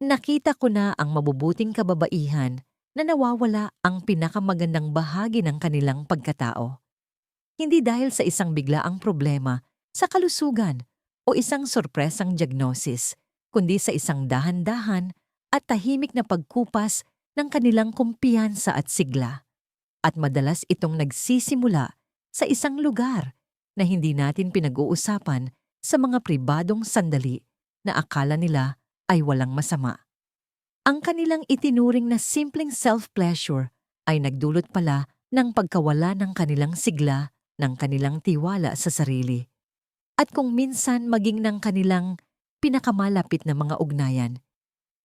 nakita ko na ang mabubuting kababaihan na nawawala ang pinakamagandang bahagi ng kanilang pagkatao. Hindi dahil sa isang biglaang problema sa kalusugan o isang sorpresang diagnosis, kundi sa isang dahan-dahan at tahimik na pagkupas ng kanilang kumpiyansa at sigla. At madalas itong nagsisimula sa isang lugar na hindi natin pinag-uusapan sa mga pribadong sandali na akala nila ay walang masama. Ang kanilang itinuring na simpleng self-pleasure ay nagdulot pala ng pagkawala ng kanilang sigla, ng kanilang tiwala sa sarili. At kung minsan maging ng kanilang pinakamalapit na mga ugnayan,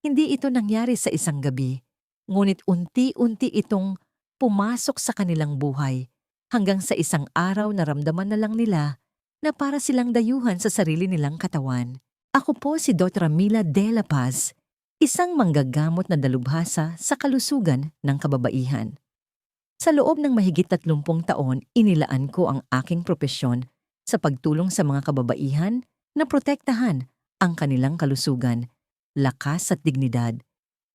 hindi ito nangyari sa isang gabi, ngunit unti-unti itong pumasok sa kanilang buhay hanggang sa isang araw na ramdaman na lang nila na para silang dayuhan sa sarili nilang katawan. Ako po si Dr. Mila De La Paz, isang manggagamot na dalubhasa sa kalusugan ng kababaihan. Sa loob ng mahigit 30 taon, inilaan ko ang aking propesyon sa pagtulong sa mga kababaihan na protektahan ang kanilang kalusugan, lakas at dignidad,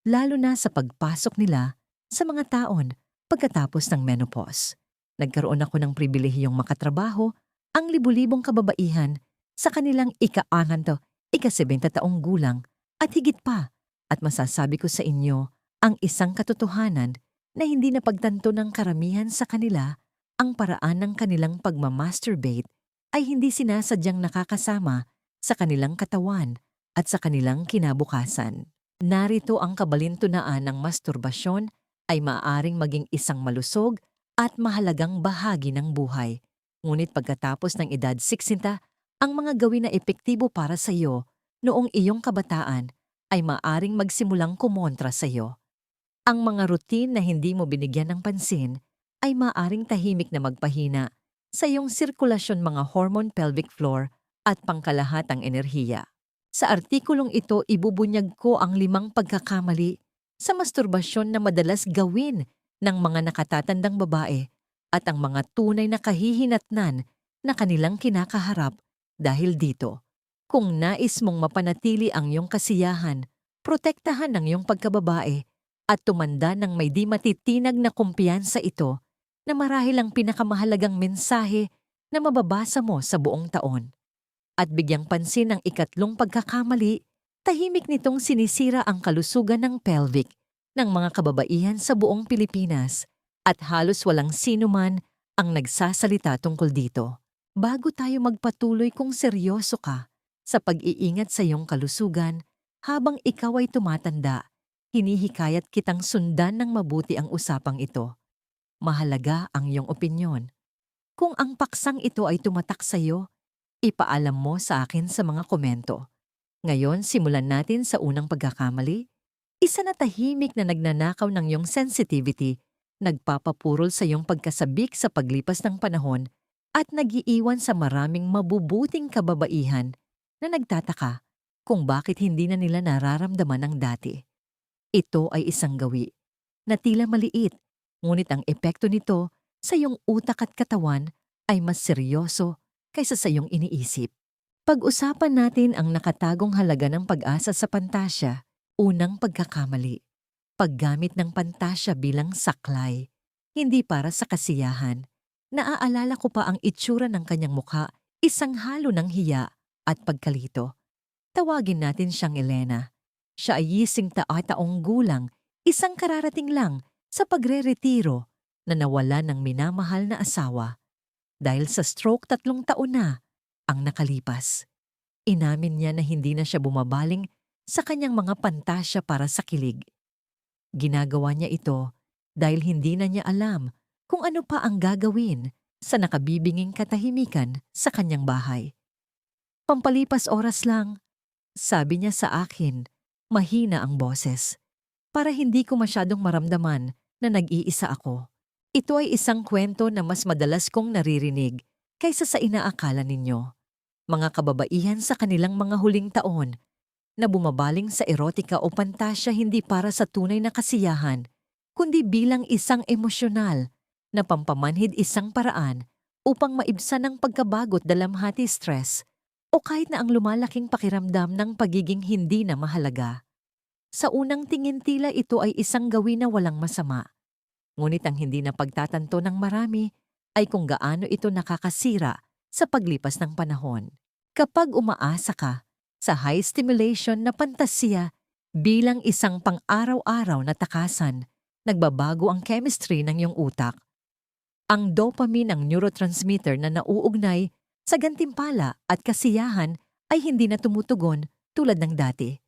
lalo na sa pagpasok nila sa mga taon pagkatapos ng menopause. Nagkaroon ako ng pribilehiyong makatrabaho ang libu-libong kababaihan sa kanilang ika-angan to, ika-70 taong gulang at higit pa at masasabi ko sa inyo ang isang katotohanan na hindi napagtanto ng karamihan sa kanila ang paraan ng kanilang pagmamasturbate ay hindi sinasadyang nakakasama sa kanilang katawan at sa kanilang kinabukasan. Narito ang kabalintunaan ng masturbasyon ay maaaring maging isang malusog at mahalagang bahagi ng buhay. Ngunit pagkatapos ng edad 60, ang mga gawin na epektibo para sa iyo noong iyong kabataan ay maaring magsimulang kumontra sa iyo. Ang mga routine na hindi mo binigyan ng pansin ay maaring tahimik na magpahina sa iyong sirkulasyon mga hormone pelvic floor at pangkalahatang enerhiya. Sa artikulong ito, ibubunyag ko ang limang pagkakamali sa masturbasyon na madalas gawin ng mga nakatatandang babae at ang mga tunay na kahihinatnan na kanilang kinakaharap dahil dito. Kung nais mong mapanatili ang iyong kasiyahan, protektahan ang iyong pagkababae at tumanda ng may di matitinag na kumpiyansa ito na marahil ang pinakamahalagang mensahe na mababasa mo sa buong taon. At bigyang pansin ang ikatlong pagkakamali, tahimik nitong sinisira ang kalusugan ng pelvic ng mga kababaihan sa buong Pilipinas at halos walang sino man ang nagsasalita tungkol dito. Bago tayo magpatuloy kung seryoso ka, sa pag-iingat sa iyong kalusugan habang ikaw ay tumatanda. Hinihikayat kitang sundan ng mabuti ang usapang ito. Mahalaga ang iyong opinyon. Kung ang paksang ito ay tumatak sa iyo, ipaalam mo sa akin sa mga komento. Ngayon, simulan natin sa unang pagkakamali. Isa na tahimik na nagnanakaw ng iyong sensitivity, nagpapapurol sa iyong pagkasabik sa paglipas ng panahon at nagiiwan sa maraming mabubuting kababaihan na nagtataka kung bakit hindi na nila nararamdaman ang dati. Ito ay isang gawi na tila maliit, ngunit ang epekto nito sa iyong utak at katawan ay mas seryoso kaysa sa iyong iniisip. Pag-usapan natin ang nakatagong halaga ng pag-asa sa pantasya, unang pagkakamali. Paggamit ng pantasya bilang saklay, hindi para sa kasiyahan. Naaalala ko pa ang itsura ng kanyang mukha, isang halo ng hiya at pagkalito. Tawagin natin siyang Elena. Siya ay yising taong gulang, isang kararating lang sa pagre-retiro na nawala ng minamahal na asawa. Dahil sa stroke tatlong taon na ang nakalipas. Inamin niya na hindi na siya bumabaling sa kanyang mga pantasya para sa kilig. Ginagawa niya ito dahil hindi na niya alam kung ano pa ang gagawin sa nakabibinging katahimikan sa kanyang bahay. Pampalipas oras lang, sabi niya sa akin, mahina ang boses, para hindi ko masyadong maramdaman na nag-iisa ako. Ito ay isang kwento na mas madalas kong naririnig kaysa sa inaakala ninyo. Mga kababaihan sa kanilang mga huling taon na bumabaling sa erotika o pantasya hindi para sa tunay na kasiyahan, kundi bilang isang emosyonal na pampamanhid isang paraan upang maibsan ang pagkabagot dalamhati stress o kahit na ang lumalaking pakiramdam ng pagiging hindi na mahalaga. Sa unang tingin tila ito ay isang gawin na walang masama. Ngunit ang hindi na pagtatanto ng marami ay kung gaano ito nakakasira sa paglipas ng panahon. Kapag umaasa ka sa high stimulation na pantasiya bilang isang pang-araw-araw na takasan, nagbabago ang chemistry ng iyong utak. Ang dopamine ang neurotransmitter na nauugnay sa gantimpala at kasiyahan ay hindi na tumutugon tulad ng dati.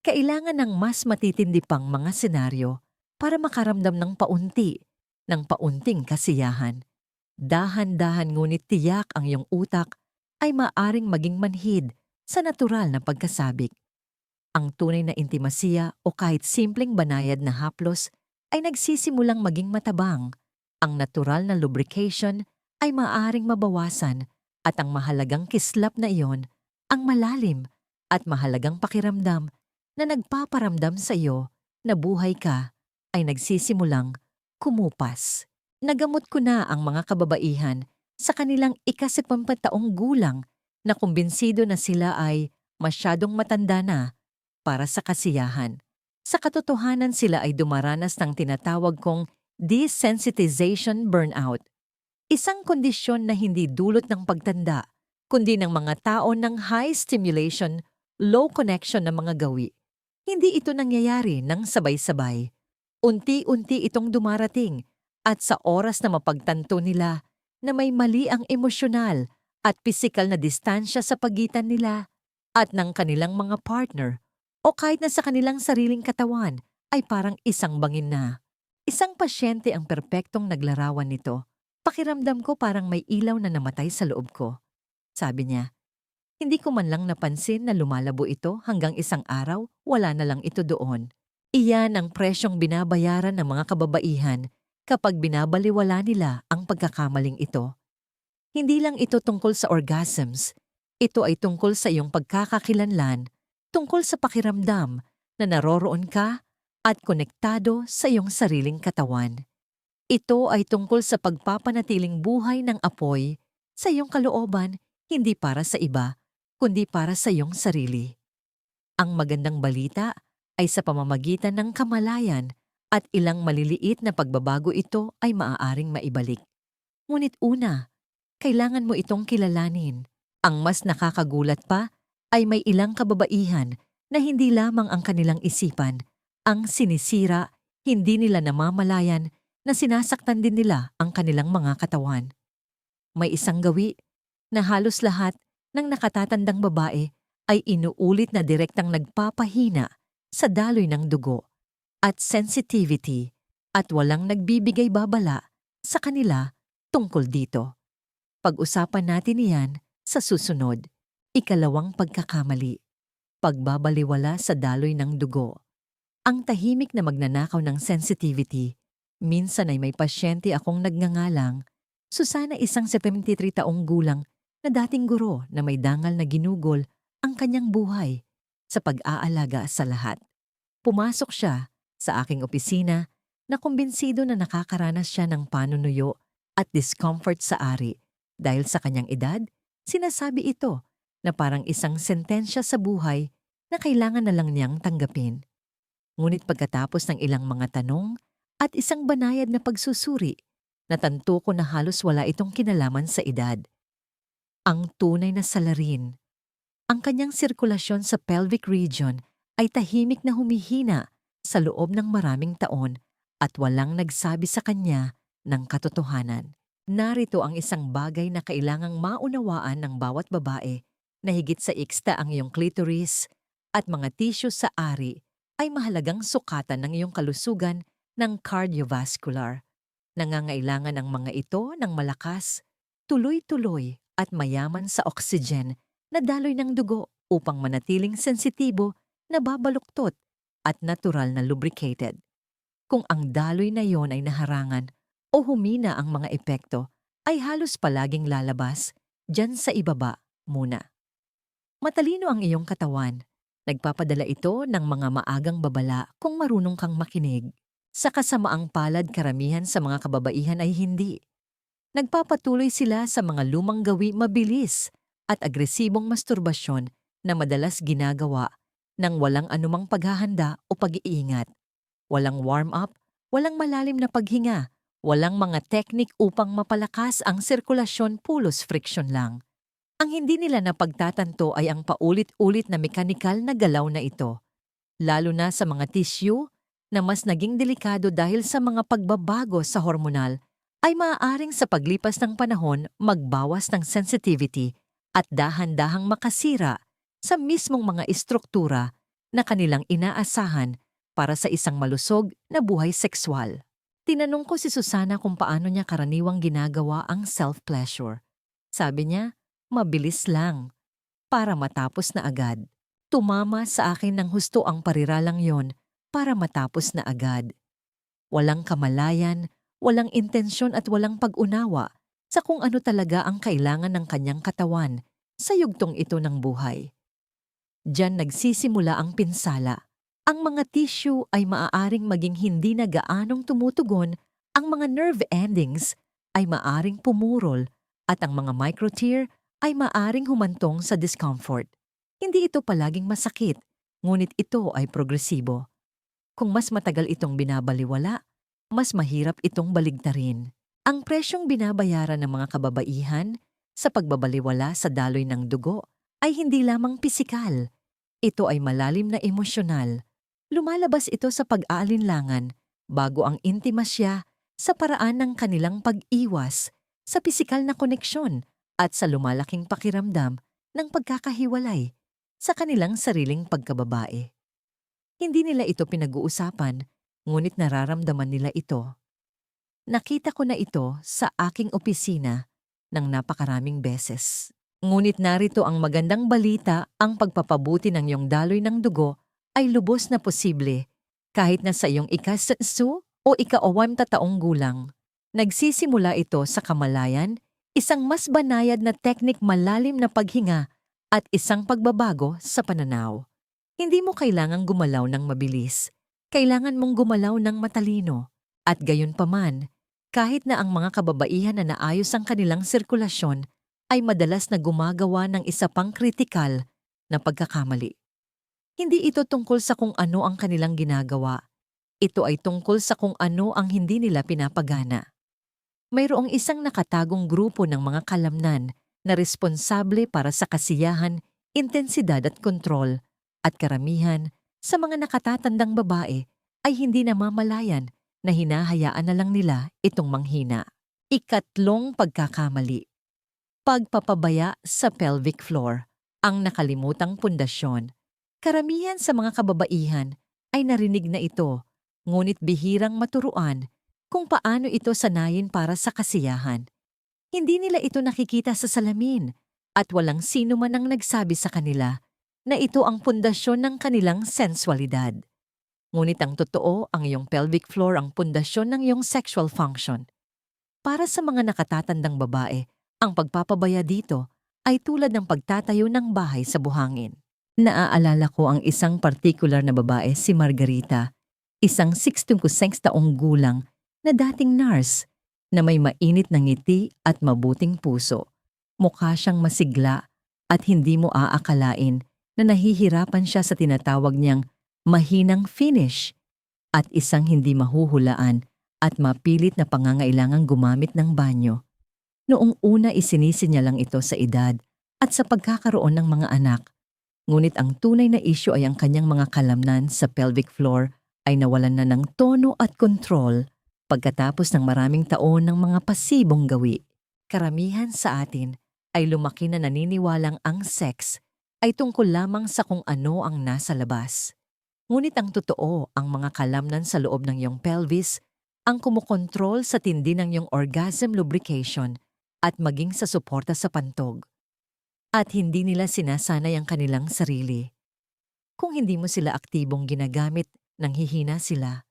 Kailangan ng mas matitindi pang mga senaryo para makaramdam ng paunti, ng paunting kasiyahan. Dahan-dahan ngunit tiyak ang iyong utak ay maaring maging manhid sa natural na pagkasabik. Ang tunay na intimasiya o kahit simpleng banayad na haplos ay nagsisimulang maging matabang. Ang natural na lubrication ay maaring mabawasan at ang mahalagang kislap na iyon, ang malalim at mahalagang pakiramdam na nagpaparamdam sa iyo na buhay ka ay nagsisimulang kumupas. Nagamot ko na ang mga kababaihan sa kanilang ikasipampataong gulang na kumbinsido na sila ay masyadong matanda na para sa kasiyahan. Sa katotohanan sila ay dumaranas ng tinatawag kong desensitization burnout. Isang kondisyon na hindi dulot ng pagtanda, kundi ng mga tao ng high stimulation, low connection na mga gawi. Hindi ito nangyayari ng sabay-sabay. Unti-unti itong dumarating at sa oras na mapagtanto nila na may mali ang emosyonal at pisikal na distansya sa pagitan nila at ng kanilang mga partner o kahit na sa kanilang sariling katawan ay parang isang bangin na. Isang pasyente ang perpektong naglarawan nito. Pakiramdam ko parang may ilaw na namatay sa loob ko. Sabi niya, hindi ko man lang napansin na lumalabo ito hanggang isang araw, wala na lang ito doon. Iyan ang presyong binabayaran ng mga kababaihan kapag binabaliwala nila ang pagkakamaling ito. Hindi lang ito tungkol sa orgasms, ito ay tungkol sa iyong pagkakakilanlan, tungkol sa pakiramdam na naroroon ka at konektado sa iyong sariling katawan. Ito ay tungkol sa pagpapanatiling buhay ng apoy sa iyong kalooban hindi para sa iba, kundi para sa iyong sarili. Ang magandang balita ay sa pamamagitan ng kamalayan at ilang maliliit na pagbabago ito ay maaaring maibalik. Ngunit una, kailangan mo itong kilalanin. Ang mas nakakagulat pa ay may ilang kababaihan na hindi lamang ang kanilang isipan ang sinisira, hindi nila namamalayan na sinasaktan din nila ang kanilang mga katawan. May isang gawi na halos lahat ng nakatatandang babae ay inuulit na direktang nagpapahina sa daloy ng dugo at sensitivity at walang nagbibigay babala sa kanila tungkol dito. Pag-usapan natin iyan sa susunod. Ikalawang pagkakamali. Pagbabaliwala sa daloy ng dugo. Ang tahimik na magnanakaw ng sensitivity Minsan ay may pasyente akong nagngangalang, Susana isang 73 taong gulang na dating guro na may dangal na ginugol ang kanyang buhay sa pag-aalaga sa lahat. Pumasok siya sa aking opisina na kumbinsido na nakakaranas siya ng panunuyo at discomfort sa ari dahil sa kanyang edad, sinasabi ito na parang isang sentensya sa buhay na kailangan na lang niyang tanggapin. Ngunit pagkatapos ng ilang mga tanong, at isang banayad na pagsusuri, natanto ko na halos wala itong kinalaman sa edad. Ang tunay na salarin. Ang kanyang sirkulasyon sa pelvic region ay tahimik na humihina sa loob ng maraming taon at walang nagsabi sa kanya ng katotohanan. Narito ang isang bagay na kailangang maunawaan ng bawat babae na higit sa iksta ang iyong clitoris at mga tissue sa ari ay mahalagang sukatan ng iyong kalusugan ng cardiovascular. Nangangailangan ang mga ito ng malakas, tuloy-tuloy at mayaman sa oxygen na daloy ng dugo upang manatiling sensitibo na babaluktot at natural na lubricated. Kung ang daloy na yon ay naharangan o humina ang mga epekto, ay halos palaging lalabas dyan sa ibaba muna. Matalino ang iyong katawan. Nagpapadala ito ng mga maagang babala kung marunong kang makinig. Sa kasamaang palad karamihan sa mga kababaihan ay hindi. Nagpapatuloy sila sa mga lumang gawi mabilis at agresibong masturbasyon na madalas ginagawa nang walang anumang paghahanda o pag-iingat. Walang warm-up, walang malalim na paghinga, walang mga teknik upang mapalakas ang sirkulasyon pulos friction lang. Ang hindi nila napagtatanto ay ang paulit-ulit na mekanikal na galaw na ito, lalo na sa mga tissue na mas naging delikado dahil sa mga pagbabago sa hormonal ay maaaring sa paglipas ng panahon magbawas ng sensitivity at dahan-dahang makasira sa mismong mga istruktura na kanilang inaasahan para sa isang malusog na buhay sexual. Tinanong ko si Susana kung paano niya karaniwang ginagawa ang self-pleasure. Sabi niya, mabilis lang, para matapos na agad. Tumama sa akin ng husto ang pariralang yon para matapos na agad. Walang kamalayan, walang intensyon at walang pag-unawa sa kung ano talaga ang kailangan ng kanyang katawan sa yugtong ito ng buhay. Diyan nagsisimula ang pinsala. Ang mga tissue ay maaaring maging hindi na gaanong tumutugon, ang mga nerve endings ay maaring pumurol at ang mga microtear ay maaring humantong sa discomfort. Hindi ito palaging masakit, ngunit ito ay progresibo. Kung mas matagal itong binabaliwala, mas mahirap itong baligtarin. Ang presyong binabayaran ng mga kababaihan sa pagbabaliwala sa daloy ng dugo ay hindi lamang pisikal. Ito ay malalim na emosyonal. Lumalabas ito sa pag-aalinlangan bago ang intimasya sa paraan ng kanilang pag-iwas sa pisikal na koneksyon at sa lumalaking pakiramdam ng pagkakahiwalay sa kanilang sariling pagkababae. Hindi nila ito pinag-uusapan, ngunit nararamdaman nila ito. Nakita ko na ito sa aking opisina ng napakaraming beses. Ngunit narito ang magandang balita, ang pagpapabuti ng iyong daloy ng dugo ay lubos na posible kahit na sa iyong ikasasu o ikaawam taong gulang. Nagsisimula ito sa kamalayan, isang mas banayad na teknik malalim na paghinga at isang pagbabago sa pananaw. Hindi mo kailangang gumalaw ng mabilis. Kailangan mong gumalaw ng matalino. At gayon paman, kahit na ang mga kababaihan na naayos ang kanilang sirkulasyon ay madalas na gumagawa ng isa pang kritikal na pagkakamali. Hindi ito tungkol sa kung ano ang kanilang ginagawa. Ito ay tungkol sa kung ano ang hindi nila pinapagana. Mayroong isang nakatagong grupo ng mga kalamnan na responsable para sa kasiyahan, intensidad at kontrol, at karamihan sa mga nakatatandang babae ay hindi namamalayan na hinahayaan na lang nila itong manghina. Ikatlong pagkakamali pagpapabaya sa pelvic floor, ang nakalimutang pundasyon. Karamihan sa mga kababaihan ay narinig na ito, ngunit bihirang maturuan kung paano ito sanayin para sa kasiyahan. Hindi nila ito nakikita sa salamin at walang sino man ang nagsabi sa kanila na ito ang pundasyon ng kanilang sensualidad. Ngunit ang totoo, ang iyong pelvic floor ang pundasyon ng iyong sexual function. Para sa mga nakatatandang babae, ang pagpapabaya dito ay tulad ng pagtatayo ng bahay sa buhangin. Naaalala ko ang isang partikular na babae, si Margarita, isang 66 taong gulang na dating nurse na may mainit na ngiti at mabuting puso. Mukha siyang masigla at hindi mo aakalain na nahihirapan siya sa tinatawag niyang mahinang finish at isang hindi mahuhulaan at mapilit na pangangailangang gumamit ng banyo. Noong una isinisi niya lang ito sa edad at sa pagkakaroon ng mga anak. Ngunit ang tunay na isyo ay ang kanyang mga kalamnan sa pelvic floor ay nawalan na ng tono at kontrol pagkatapos ng maraming taon ng mga pasibong gawi. Karamihan sa atin ay lumaki na naniniwalang ang sex ay tungkol lamang sa kung ano ang nasa labas. Ngunit ang totoo, ang mga kalamnan sa loob ng iyong pelvis ang kumukontrol sa tindi ng iyong orgasm lubrication at maging sa suporta sa pantog. At hindi nila sinasanay ang kanilang sarili. Kung hindi mo sila aktibong ginagamit, nang hihina sila.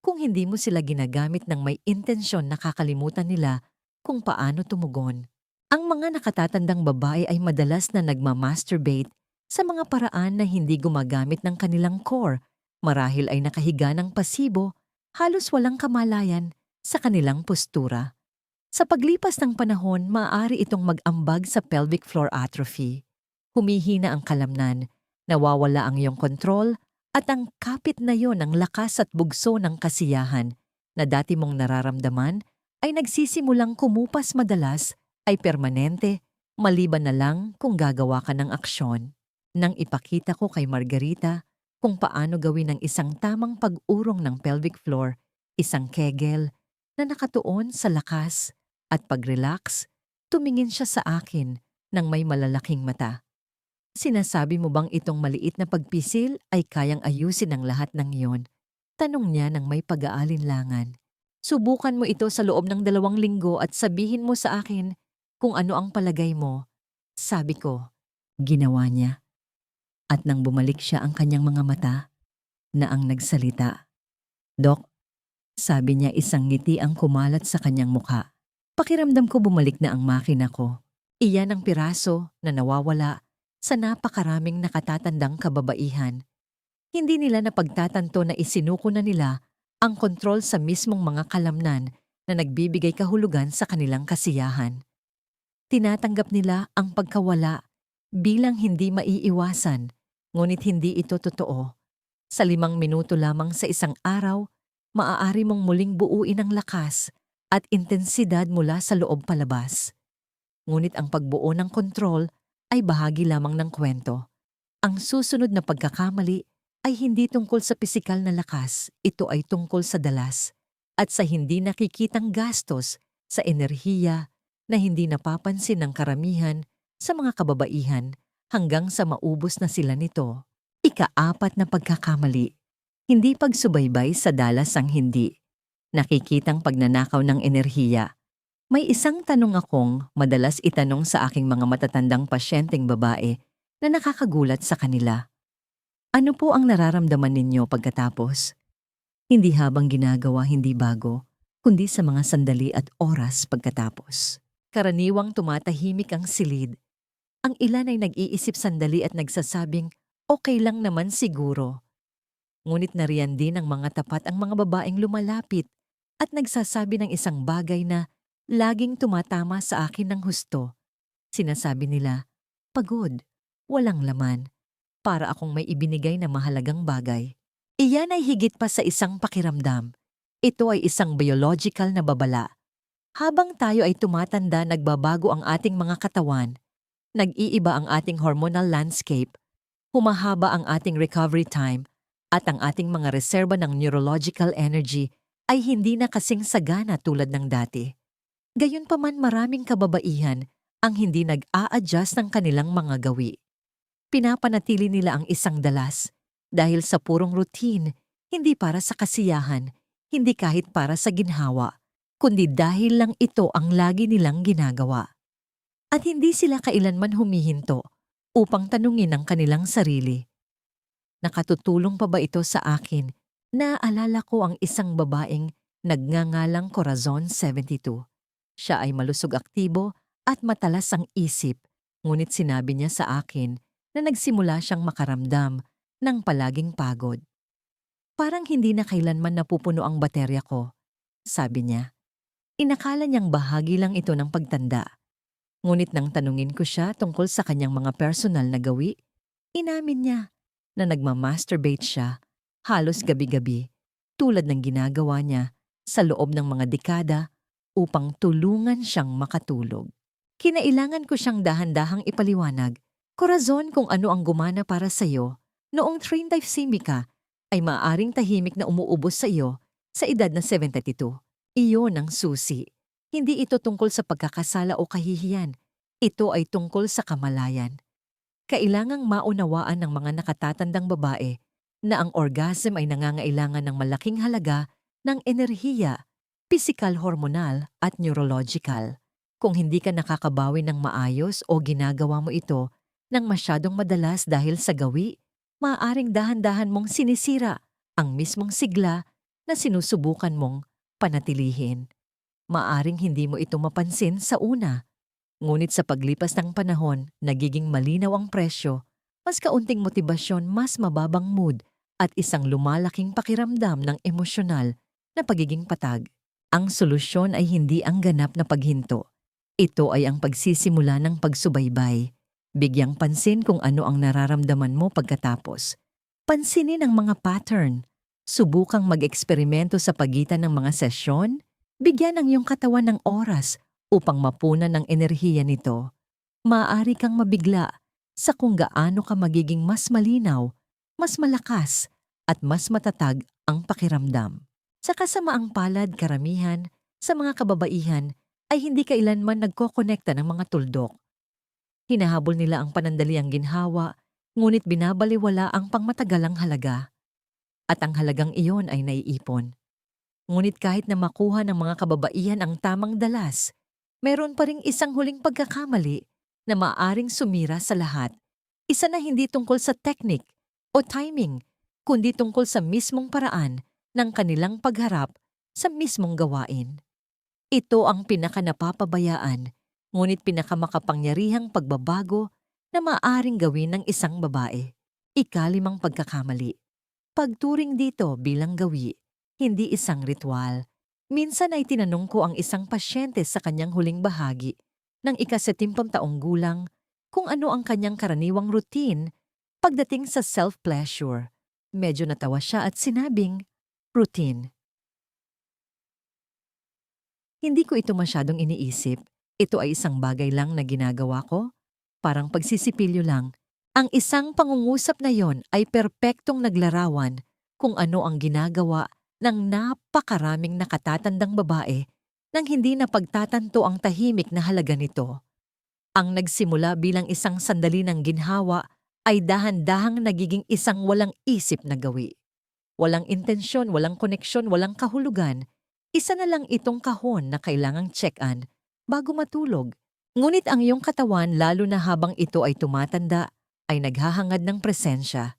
Kung hindi mo sila ginagamit ng may intensyon na kakalimutan nila kung paano tumugon. Ang mga nakatatandang babae ay madalas na nagmamasturbate sa mga paraan na hindi gumagamit ng kanilang core, marahil ay nakahiga ng pasibo, halos walang kamalayan sa kanilang postura. Sa paglipas ng panahon, maaari itong mag-ambag sa pelvic floor atrophy. Humihina ang kalamnan Nawawala ang iyong kontrol at ang kapit na yon ng lakas at bugso ng kasiyahan na dati mong nararamdaman ay nagsisimulang kumupas madalas ay permanente maliban na lang kung gagawa ka ng aksyon. Nang ipakita ko kay Margarita kung paano gawin ang isang tamang pag-urong ng pelvic floor, isang kegel na nakatuon sa lakas at pag-relax, tumingin siya sa akin ng may malalaking mata. Sinasabi mo bang itong maliit na pagpisil ay kayang ayusin ang lahat ng iyon? Tanong niya ng may pag-aalinlangan. Subukan mo ito sa loob ng dalawang linggo at sabihin mo sa akin kung ano ang palagay mo. Sabi ko, ginawa niya. At nang bumalik siya ang kanyang mga mata, na ang nagsalita. Dok, sabi niya isang ngiti ang kumalat sa kanyang mukha. Pakiramdam ko bumalik na ang makina ko. Iyan ang piraso na nawawala sa napakaraming nakatatandang kababaihan. Hindi nila napagtatanto na isinuko na nila ang kontrol sa mismong mga kalamnan na nagbibigay kahulugan sa kanilang kasiyahan. Tinatanggap nila ang pagkawala bilang hindi maiiwasan, ngunit hindi ito totoo. Sa limang minuto lamang sa isang araw, maaari mong muling buuin ang lakas at intensidad mula sa loob palabas. Ngunit ang pagbuo ng kontrol ay bahagi lamang ng kwento. Ang susunod na pagkakamali ay hindi tungkol sa pisikal na lakas, ito ay tungkol sa dalas at sa hindi nakikitang gastos sa enerhiya na hindi napapansin ng karamihan sa mga kababaihan hanggang sa maubos na sila nito. Ikaapat na pagkakamali, hindi pagsubaybay sa dalas ang hindi. Nakikitang pagnanakaw ng enerhiya. May isang tanong akong madalas itanong sa aking mga matatandang pasyenteng babae na nakakagulat sa kanila. Ano po ang nararamdaman ninyo pagkatapos? Hindi habang ginagawa hindi bago, kundi sa mga sandali at oras pagkatapos. Karaniwang tumatahimik ang silid. Ang ilan ay nag-iisip sandali at nagsasabing, okay lang naman siguro. Ngunit nariyan din ang mga tapat ang mga babaeng lumalapit at nagsasabi ng isang bagay na laging tumatama sa akin ng husto. Sinasabi nila, pagod, walang laman, para akong may ibinigay na mahalagang bagay. Iyan ay higit pa sa isang pakiramdam. Ito ay isang biological na babala. Habang tayo ay tumatanda, nagbabago ang ating mga katawan, nag-iiba ang ating hormonal landscape, humahaba ang ating recovery time, at ang ating mga reserba ng neurological energy ay hindi na kasing sagana tulad ng dati. Gayunpaman maraming kababaihan ang hindi nag-a-adjust ng kanilang mga gawi. Pinapanatili nila ang isang dalas dahil sa purong routine, hindi para sa kasiyahan, hindi kahit para sa ginhawa, kundi dahil lang ito ang lagi nilang ginagawa. At hindi sila kailanman humihinto upang tanungin ang kanilang sarili. Nakatutulong pa ba ito sa akin? Naaalala ko ang isang babaeng nagngangalang Corazon 72. Siya ay malusog aktibo at matalas ang isip, ngunit sinabi niya sa akin na nagsimula siyang makaramdam ng palaging pagod. Parang hindi na kailanman napupuno ang baterya ko, sabi niya. Inakala niyang bahagi lang ito ng pagtanda. Ngunit nang tanungin ko siya tungkol sa kanyang mga personal na gawi, inamin niya na nagmamasturbate siya halos gabi-gabi tulad ng ginagawa niya sa loob ng mga dekada upang tulungan siyang makatulog. Kinailangan ko siyang dahan-dahang ipaliwanag Korazon kung ano ang gumana para sa iyo, noong train dive ka ay maaaring tahimik na umuubos sa iyo sa edad na 72. Iyon ang susi. Hindi ito tungkol sa pagkakasala o kahihiyan. Ito ay tungkol sa kamalayan. Kailangang maunawaan ng mga nakatatandang babae na ang orgasm ay nangangailangan ng malaking halaga ng enerhiya, pisikal hormonal at neurological. Kung hindi ka nakakabawi ng maayos o ginagawa mo ito nang masyadong madalas dahil sa gawi, maaaring dahan-dahan mong sinisira ang mismong sigla na sinusubukan mong panatilihin. Maaring hindi mo ito mapansin sa una, ngunit sa paglipas ng panahon, nagiging malinaw ang presyo, mas kaunting motibasyon, mas mababang mood, at isang lumalaking pakiramdam ng emosyonal na pagiging patag. Ang solusyon ay hindi ang ganap na paghinto. Ito ay ang pagsisimula ng pagsubaybay Bigyang pansin kung ano ang nararamdaman mo pagkatapos. Pansinin ang mga pattern. Subukang mag-eksperimento sa pagitan ng mga sesyon. Bigyan ang iyong katawan ng oras upang mapunan ng enerhiya nito. Maaari kang mabigla sa kung gaano ka magiging mas malinaw, mas malakas, at mas matatag ang pakiramdam. Sa kasamaang palad karamihan, sa mga kababaihan ay hindi kailanman nagkokonekta ng mga tuldok. Hinahabol nila ang panandaliang ginhawa, ngunit binabaliwala ang pangmatagalang halaga. At ang halagang iyon ay naiipon. Ngunit kahit na makuha ng mga kababaihan ang tamang dalas, meron pa ring isang huling pagkakamali na maaring sumira sa lahat. Isa na hindi tungkol sa technique o timing, kundi tungkol sa mismong paraan ng kanilang pagharap sa mismong gawain. Ito ang pinakanapapabayaan, ngunit pinakamakapangyarihang pagbabago na maaring gawin ng isang babae. Ikalimang pagkakamali. Pagturing dito bilang gawi, hindi isang ritual. Minsan ay tinanong ko ang isang pasyente sa kanyang huling bahagi ng ikasetimpang taong gulang kung ano ang kanyang karaniwang routine pagdating sa self-pleasure. Medyo natawa siya at sinabing, routine. Hindi ko ito masyadong iniisip. Ito ay isang bagay lang na ginagawa ko. Parang pagsisipilyo lang. Ang isang pangungusap na yon ay perpektong naglarawan kung ano ang ginagawa ng napakaraming nakatatandang babae nang hindi na pagtatanto ang tahimik na halaga nito. Ang nagsimula bilang isang sandali ng ginhawa ay dahan-dahang nagiging isang walang isip na gawi. Walang intensyon, walang koneksyon, walang kahulugan, isa na lang itong kahon na kailangang check-an bago matulog. Ngunit ang iyong katawan lalo na habang ito ay tumatanda ay naghahangad ng presensya.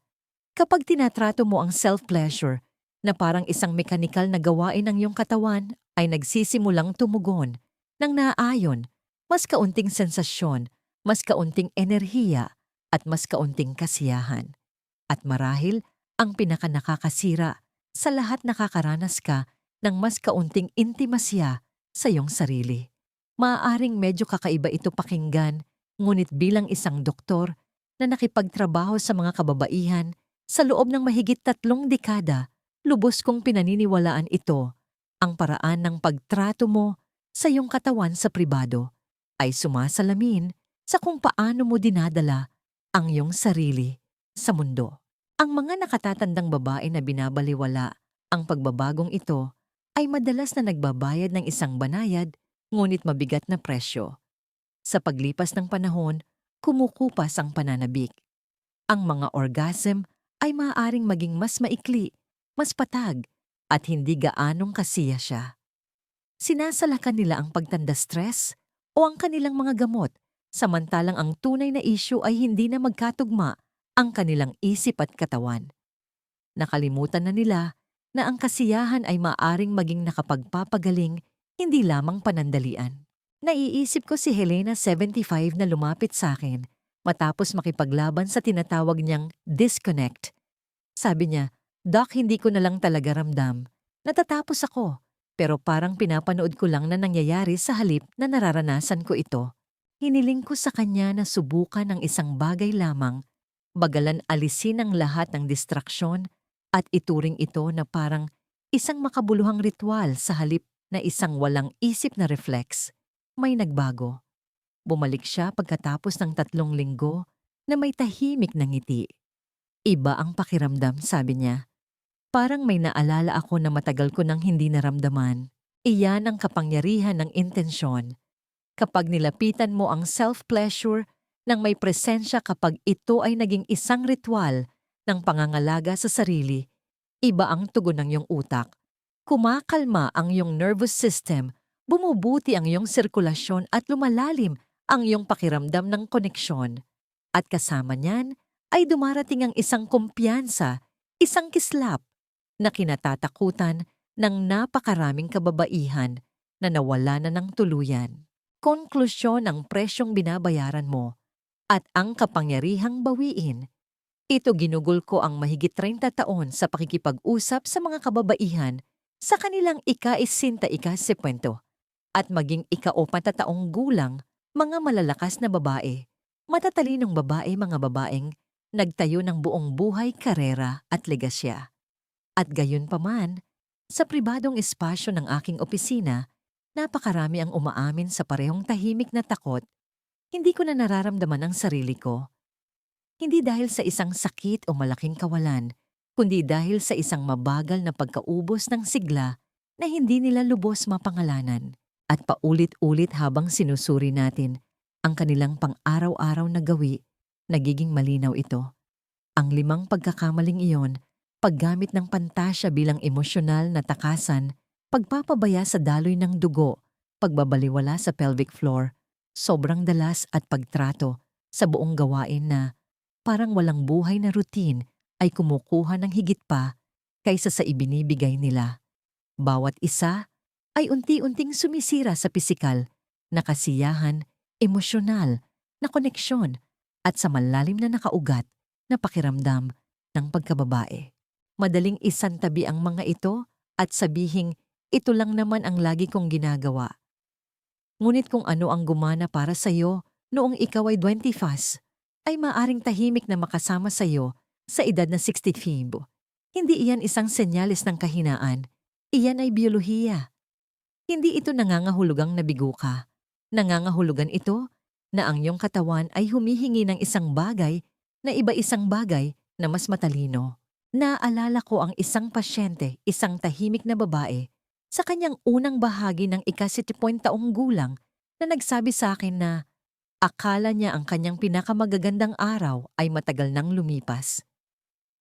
Kapag tinatrato mo ang self-pleasure na parang isang mekanikal na gawain ng iyong katawan ay nagsisimulang tumugon ng naayon, mas kaunting sensasyon, mas kaunting enerhiya at mas kaunting kasiyahan. At marahil ang pinakanakakasira sa lahat nakakaranas ka ng mas kaunting intimasya sa iyong sarili. Maaaring medyo kakaiba ito pakinggan, ngunit bilang isang doktor na nakipagtrabaho sa mga kababaihan sa loob ng mahigit tatlong dekada, lubos kong pinaniniwalaan ito, ang paraan ng pagtrato mo sa iyong katawan sa pribado ay sumasalamin sa kung paano mo dinadala ang iyong sarili sa mundo. Ang mga nakatatandang babae na binabaliwala ang pagbabagong ito ay madalas na nagbabayad ng isang banayad ngunit mabigat na presyo. Sa paglipas ng panahon, kumukupas ang pananabik. Ang mga orgasm ay maaaring maging mas maikli, mas patag, at hindi gaanong kasiya siya. Sinasalakan nila ang pagtanda stress o ang kanilang mga gamot, samantalang ang tunay na isyu ay hindi na magkatugma ang kanilang isip at katawan. Nakalimutan na nila na ang kasiyahan ay maaring maging nakapagpapagaling, hindi lamang panandalian. Naiisip ko si Helena 75 na lumapit sa akin matapos makipaglaban sa tinatawag niyang disconnect. Sabi niya, Doc, hindi ko na lang talaga ramdam. Natatapos ako, pero parang pinapanood ko lang na nangyayari sa halip na nararanasan ko ito. Hiniling ko sa kanya na subukan ng isang bagay lamang, bagalan alisin ang lahat ng distraksyon at ituring ito na parang isang makabuluhang ritual sa halip na isang walang isip na reflex, may nagbago. Bumalik siya pagkatapos ng tatlong linggo na may tahimik na ngiti. Iba ang pakiramdam, sabi niya. Parang may naalala ako na matagal ko nang hindi naramdaman. Iyan ang kapangyarihan ng intensyon. Kapag nilapitan mo ang self-pleasure nang may presensya kapag ito ay naging isang ritual ng pangangalaga sa sarili, iba ang tugon ng iyong utak. Kumakalma ang iyong nervous system, bumubuti ang iyong sirkulasyon at lumalalim ang iyong pakiramdam ng koneksyon. At kasama niyan ay dumarating ang isang kumpiyansa, isang kislap, na kinatatakutan ng napakaraming kababaihan na nawala na ng tuluyan. Konklusyon ang presyong binabayaran mo at ang kapangyarihang bawiin ito ginugol ko ang mahigit 30 taon sa pakikipag-usap sa mga kababaihan sa kanilang ika-isinta ika-sepwento at maging ika-o taong gulang mga malalakas na babae. Matatalinong babae mga babaeng nagtayo ng buong buhay, karera at legasya. At gayon pa man, sa pribadong espasyo ng aking opisina, napakarami ang umaamin sa parehong tahimik na takot. Hindi ko na nararamdaman ang sarili ko. Hindi dahil sa isang sakit o malaking kawalan, kundi dahil sa isang mabagal na pagkaubos ng sigla na hindi nila lubos mapangalanan. At paulit-ulit habang sinusuri natin ang kanilang pang-araw-araw na gawi, nagiging malinaw ito. Ang limang pagkakamaling iyon, paggamit ng pantasya bilang emosyonal na takasan, pagpapabaya sa daloy ng dugo, pagbabaliwala sa pelvic floor, sobrang dalas at pagtrato sa buong gawain na parang walang buhay na routine ay kumukuha ng higit pa kaysa sa ibinibigay nila. Bawat isa ay unti-unting sumisira sa pisikal na kasiyahan, emosyonal na koneksyon at sa malalim na nakaugat na pakiramdam ng pagkababae. Madaling isantabi ang mga ito at sabihing ito lang naman ang lagi kong ginagawa. Ngunit kung ano ang gumana para sa iyo noong ikaw ay 25, ay maaring tahimik na makasama sa iyo sa edad na 65. Hindi iyan isang senyalis ng kahinaan. Iyan ay biyolohiya. Hindi ito nangangahulugang nabigo ka. Nangangahulugan ito na ang iyong katawan ay humihingi ng isang bagay na iba isang bagay na mas matalino. Naalala ko ang isang pasyente, isang tahimik na babae, sa kanyang unang bahagi ng ikasitipon taong gulang na nagsabi sa akin na akala niya ang kanyang pinakamagagandang araw ay matagal nang lumipas.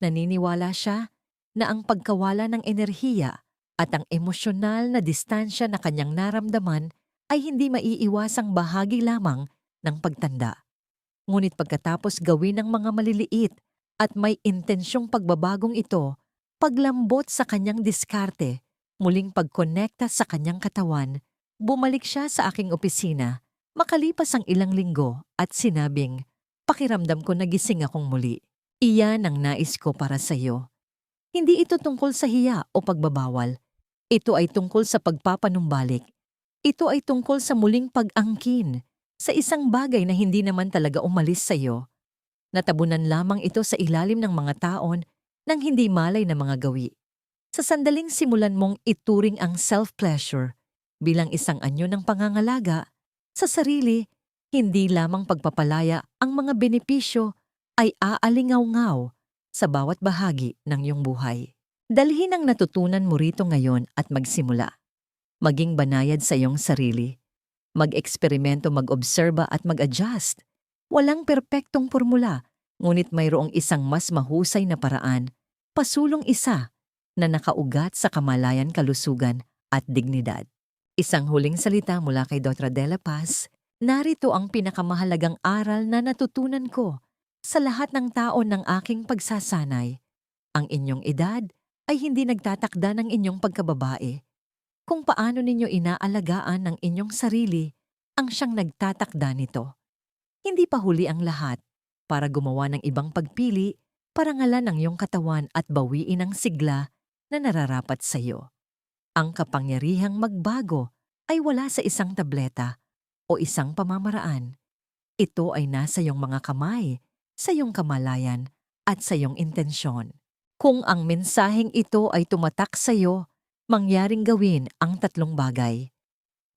Naniniwala siya na ang pagkawala ng enerhiya at ang emosyonal na distansya na kanyang naramdaman ay hindi maiiwasang bahagi lamang ng pagtanda. Ngunit pagkatapos gawin ng mga maliliit at may intensyong pagbabagong ito, paglambot sa kanyang diskarte, muling pagkonekta sa kanyang katawan, bumalik siya sa aking opisina makalipas ang ilang linggo at sinabing, pakiramdam ko nagising akong muli. Iyan ang nais ko para sa iyo. Hindi ito tungkol sa hiya o pagbabawal. Ito ay tungkol sa pagpapanumbalik. Ito ay tungkol sa muling pag-angkin sa isang bagay na hindi naman talaga umalis sa iyo. Natabunan lamang ito sa ilalim ng mga taon ng hindi malay na mga gawi. Sa sandaling simulan mong ituring ang self-pleasure bilang isang anyo ng pangangalaga sa sarili, hindi lamang pagpapalaya ang mga benepisyo ay aalingaw-ngaw sa bawat bahagi ng iyong buhay. Dalhin ang natutunan mo rito ngayon at magsimula. Maging banayad sa iyong sarili. Mag-eksperimento mag-obserba at mag-adjust. Walang perpektong formula, ngunit mayroong isang mas mahusay na paraan, pasulong isa, na nakaugat sa kamalayan kalusugan at dignidad. Isang huling salita mula kay Dr. Dela Paz, narito ang pinakamahalagang aral na natutunan ko sa lahat ng taon ng aking pagsasanay. Ang inyong edad ay hindi nagtatakda ng inyong pagkababae. Kung paano ninyo inaalagaan ng inyong sarili ang siyang nagtatakda nito. Hindi pa huli ang lahat para gumawa ng ibang pagpili para ngalan ng iyong katawan at bawiin ang sigla na nararapat sa iyo. Ang kapangyarihang magbago ay wala sa isang tableta o isang pamamaraan. Ito ay nasa iyong mga kamay, sa iyong kamalayan at sa iyong intensyon. Kung ang mensaheng ito ay tumatak sa iyo, mangyaring gawin ang tatlong bagay.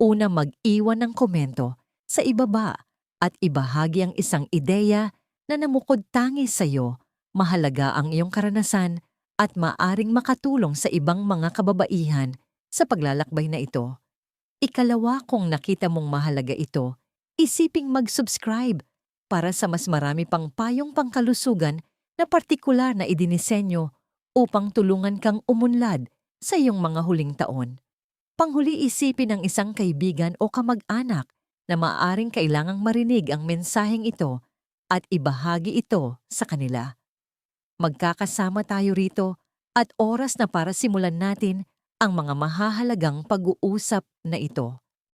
Una, mag-iwan ng komento sa ibaba at ibahagi ang isang ideya na namukod tangi sa iyo, mahalaga ang iyong karanasan at maaring makatulong sa ibang mga kababaihan sa paglalakbay na ito. Ikalawa, kung nakita mong mahalaga ito, isiping mag-subscribe para sa mas marami pang payong pangkalusugan na partikular na idinisenyo upang tulungan kang umunlad sa iyong mga huling taon. Panghuli isipin ng isang kaibigan o kamag-anak na maaring kailangang marinig ang mensaheng ito at ibahagi ito sa kanila. Magkakasama tayo rito at oras na para simulan natin ang mga mahahalagang pag-uusap na ito.